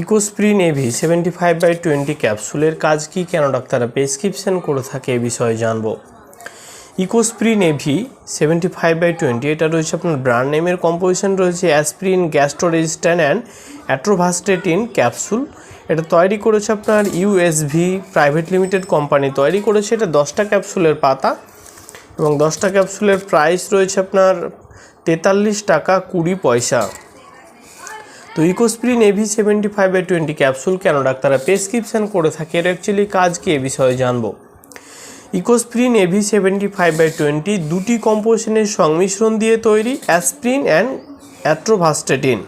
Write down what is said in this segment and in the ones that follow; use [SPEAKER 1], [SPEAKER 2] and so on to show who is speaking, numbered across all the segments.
[SPEAKER 1] Ecosprin AV seventy five by twenty ক্যাপসুলের কাজ কি কেন ডাক্তাররা প্রেসক্রিপশন করে থাকে এ বিষয়ে জানব? Ecosprin AV seventy five by twenty এটা রয়েছে আপনার ব্র্যান্ড নেমের কম্পোজিশন রয়েছে aspirin gastroresistant and atorvastatin capsule এটা তৈরি করেছে আপনার ইউএসভি প্রাইভেট লিমিটেড কোম্পানি তৈরি করেছে এটা দশটা ক্যাপসুলের পাতা এবং দশটা ক্যাপসুলের প্রাইস রয়েছে আপনার তেতাল্লিশ টাকা কুড়ি পয়সা। তো Ecosprin AV seventy five by twenty capsule কেন ডাক্তাররা প্রেসক্রিপশন করে থাকে? এর অ্যাকচুয়ালি কাজ কি এ বিষয়ে জানব। Ecosprin AV seventy five by twenty দুটি কম্পোজিশনের সংমিশ্রণ দিয়ে তৈরি aspirin and atorvastatin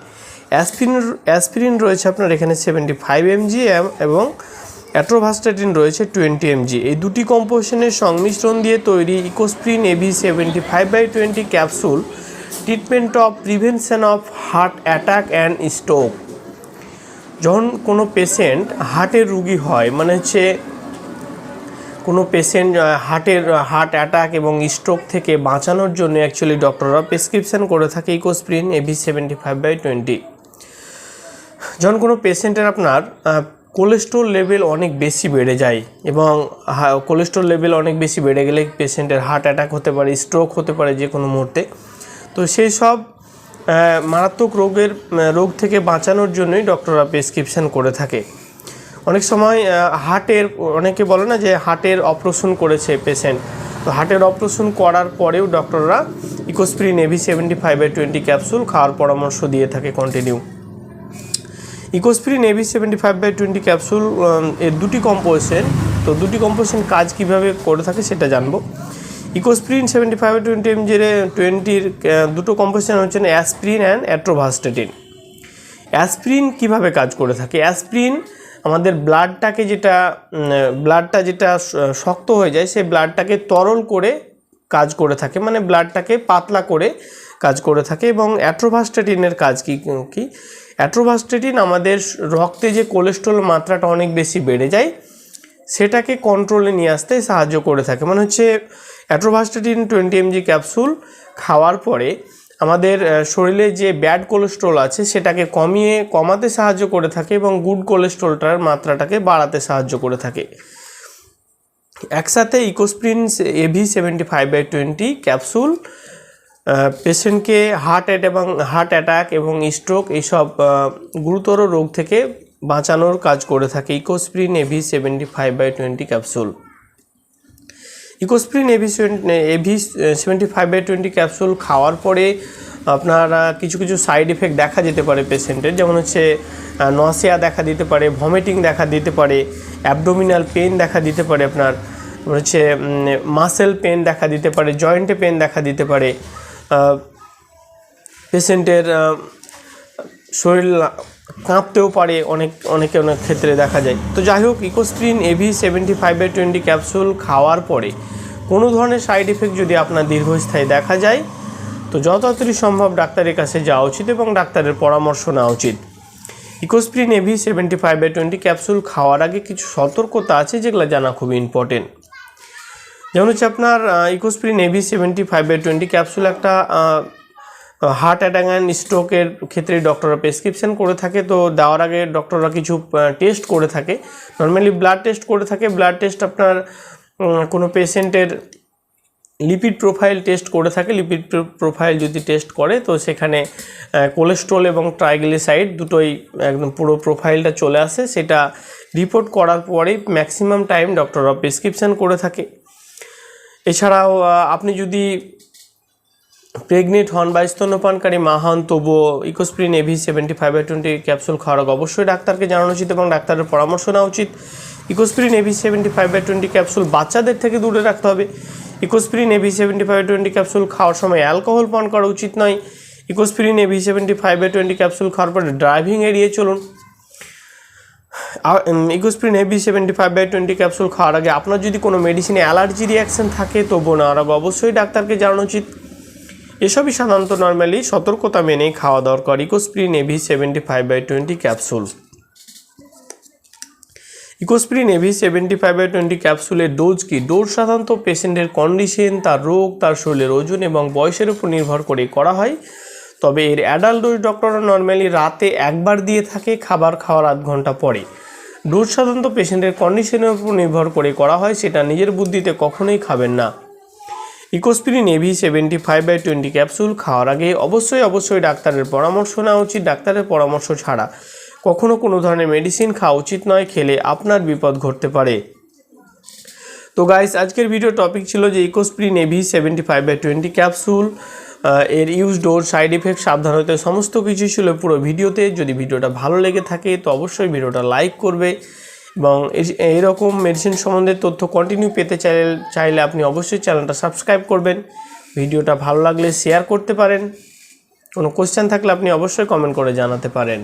[SPEAKER 1] aspirin aspirin রয়েছে আপনার এখানে সেভেন্টি ফাইভ এমজি এবং অ্যাট্রোভাস্টেটিন রয়েছে টোয়েন্টি এমজি এই দুটি কম্পোজিশনের সংমিশ্রণ দিয়ে তৈরি Ecosprin AV seventy five by twenty capsule treatment of prevention of heart attack and stroke যখন কোনো পেশেন্ট হার্টের রুগী হয় মানে হচ্ছে কোনো পেশেন্ট হার্টের হার্ট অ্যাটাক এবং স্ট্রোক থেকে বাঁচানোর জন্য অ্যাকচুয়ালি ডক্টররা প্রেসক্রিপশন করে থাকে Ecosprin AV seventy five by twenty যখন কোনো পেশেন্টের আপনার কোলেস্ট্রল লেভেল অনেক বেশি বেড়ে যায় এবং কোলেস্ট্রল লেভেল অনেক বেশি বেড়ে গেলে পেশেন্টের হার্ট অ্যাটাক হতে পারে স্ট্রোক হতে পারে যে কোনো মুহূর্তে তো সেই সব মারাত্মক রোগের রোগ থেকে বাঁচানোর জন্যই ডক্টররা প্রেসক্রিপশন করে থাকে। অনেক সময় হার্টের, অনেকে বলে না যে হার্টের অপারেশন করেছে পেশেন্ট। তো হার্টের অপারেশন করার পরেও ডক্টররা Ecosprin AV seventy five by twenty capsule খাওয়ার পরামর্শ দিয়ে থাকে continue Ecosprin AV seventy five by twenty capsule এর দুটি কম্পোজিশন তো দুটি কম্পোজিশন কাজ কীভাবে করে থাকে সেটা জানব। ইকোস্প্রিন সেভেন্টি ফাইভ টোয়েন্টি এমজির টোয়েন্টির দুটো কম্পোজিশন হচ্ছে অ্যাসপ্রিন অ্যান্ড অ্যাট্রোভাস্টেটিন অ্যাসপ্রিন কীভাবে কাজ করে থাকে? অ্যাসপ্রিন আমাদের ব্লাডটাকে যেটা ব্লাডটা যেটা শক্ত হয়ে যায়, সেই ব্লাডটাকে তরল করে কাজ করে থাকে মানে ব্লাডটাকে পাতলা করে কাজ করে থাকে এবং অ্যাট্রোভাস্টেটিনের কাজ কী কী? অ্যাট্রোভাস্টেটিন আমাদের রক্তে যে কোলেস্ট্রল মাত্রাটা অনেক বেশি বেড়ে যায় সেটাকে কন্ট্রোলে নিয়ে আসতে সাহায্য করে থাকে। মানে হচ্ছে অ্যাট্রোভাস্টেটিন টোয়েন্টি এমজি ক্যাপসুল খাওয়ার পরে আমাদের শরীরে যে ব্যাড কোলেস্ট্রল আছে সেটাকে কমিয়ে, কমাতে সাহায্য করে থাকে এবং গুড কোলেস্ট্রলটার মাত্রাটাকে বাড়াতে সাহায্য করে থাকে। একসাথে Ecosprin AV seventy five by twenty capsule পেশেন্টকে হার্ট অ্যাট এবং হার্ট অ্যাটাক এবং স্ট্রোক এইসব গুরুতর রোগ থেকে বাঁচানোর কাজ করে থাকে Ecosprin AV seventy five by twenty capsule. Ecosprin AV AV seventy five by twenty capsule খাওয়ার পরে আপনারা কিছু কিছু সাইড এফেক্ট দেখা যেতে পারে পেশেন্টের, যেমন হচ্ছে নসিয়া দেখা দিতে পারে, ভমিটিং দেখা দিতে পারে, অ্যাবডোমিনাল পেন দেখা দিতে পারে আপনার হচ্ছে মাসেল পেন দেখা দিতে পারে, জয়েন্টে পেন দেখা দিতে পারে। পেশেন্টের শরীর কাঁপতেও পারে অনেক, অনেকে অনেক ক্ষেত্রে দেখা যায়। তো যাই হোক Ecosprin AV seventy five twenty capsule খাওয়ার পরে কোনো ধরনের সাইড এফেক্ট যদি আপনার দীর্ঘস্থায়ী দেখা যায়, তো যত সম্ভব ডাক্তারের কাছে যাওয়া উচিত এবং ডাক্তারের পরামর্শ নেওয়া উচিত। Ecosprin AV seventy five by twenty capsule খাওয়ার আগে কিছু সতর্কতা আছে যেগুলো জানা খুবই ইম্পর্টেন্ট যেমন হচ্ছে আপনার Ecosprin AV seventy five by twenty capsule একটা হার্ট অ্যাটাক অ্যান্ড স্ট্রোকের ক্ষেত্রে ডক্টররা প্রেসক্রিপশন করে থাকে, তো দেওয়ার আগে ডক্টররা কিছু টেস্ট করে থাকে। নর্মালি ব্লাড টেস্ট করে থাকে। ব্লাড টেস্ট আপনার কোনো পেশেন্টের লিপিড প্রোফাইল টেস্ট করে থাকে। লিপিড প্রোফাইল যদি টেস্ট করে, তো সেখানে কোলেস্ট্রল এবং ট্রাইগ্লিসাইড দুটোই একদম পুরো প্রোফাইলটা চলে আসে। সেটা রিপোর্ট করার পরেই ম্যাক্সিমাম টাইম ডক্টররা প্রেসক্রিপশন করে থাকে। এছাড়াও আপনি যদি প্রেগনেন্ট হন বা স্তন্যপানকারী মা হন, তবুও Ecosprin AV seventy five by twenty capsule খাওয়ার অবশ্যই ডাক্তারকে জানানো উচিত এবং ডাক্তারের পরামর্শ নেওয়া উচিত। Ecosprin AV seventy five by twenty capsule বাচ্চাদের থেকে দূরে রাখতে হবে। Ecosprin AV seventy five twenty capsule খাওয়ার সময় অ্যালকোহল পান করা উচিত নয়। Ecosprin AV seventy five by twenty capsule খাওয়ার পরে ড্রাইভিং এড়িয়ে চলুন। Ecosprin AV seventy five by twenty capsule খাওয়ার আগে আপনার যদি কোনো মেডিসিনে অ্যালার্জি রিয়াকশন থাকে তবু না আগে অবশ্যই ডাক্তারকে জানানো উচিত। এসবই সাধারণত নর্মালি সতর্কতা মেনেই খাওয়া দরকার Ecosprin AV seventy five by twenty capsule Ecosprin AV seventy five by twenty ক্যাপসুলের dose কি? ডোজ সাধারণত পেশেন্টের কন্ডিশন তার রোগ, তার শরীরের ওজন এবং বয়সের উপর নির্ভর করে করা হয়। তবে এর অ্যাডাল্ট ডোজ ডক্টররা নর্মালি রাতে একবার দিয়ে থাকে, খাবার খাওয়ার আধ ঘণ্টা পরে। ডোজ সাধারণত পেশেন্টের কন্ডিশনের উপর নির্ভর করে করা হয়, সেটা নিজের বুদ্ধিতে কখনোই খাবেন না। Ecosprin AV seventy five by twenty capsule খাওয়ার আগে অবশ্যই অবশ্যই ডাক্তারের পরামর্শ নেওয়া উচিত। ডাক্তারের পরামর্শ ছাড়া কখনো কোনো ধরনের মেডিসিন খাওয়া উচিত নয়, খেলে আপনার বিপদ ঘটতে পারে। তো গাইস আজকের ভিডিও টপিক ছিল যে Ecosprin AV seventy five by twenty capsule এর ইউজ ডোর সাইড ইফেক্ট সাবধানতা, সমস্ত কিছু ছিল পুরো ভিডিওতে যদি ভিডিওটা ভালো লেগে থাকে, তো অবশ্যই ভিডিওটা লাইক করবে। এবং এই- এইরকম মেডিসিন সম্বন্ধে তথ্য কন্টিনিউ পেতে চাইলে চাইলে আপনি অবশ্যই চ্যানেলটা সাবস্ক্রাইব করবেন। ভিডিওটা ভালো লাগলে শেয়ার করতে পারেন। কোনো কোশ্চেন থাকলে আপনি অবশ্যই কমেন্ট করে জানাতে পারেন।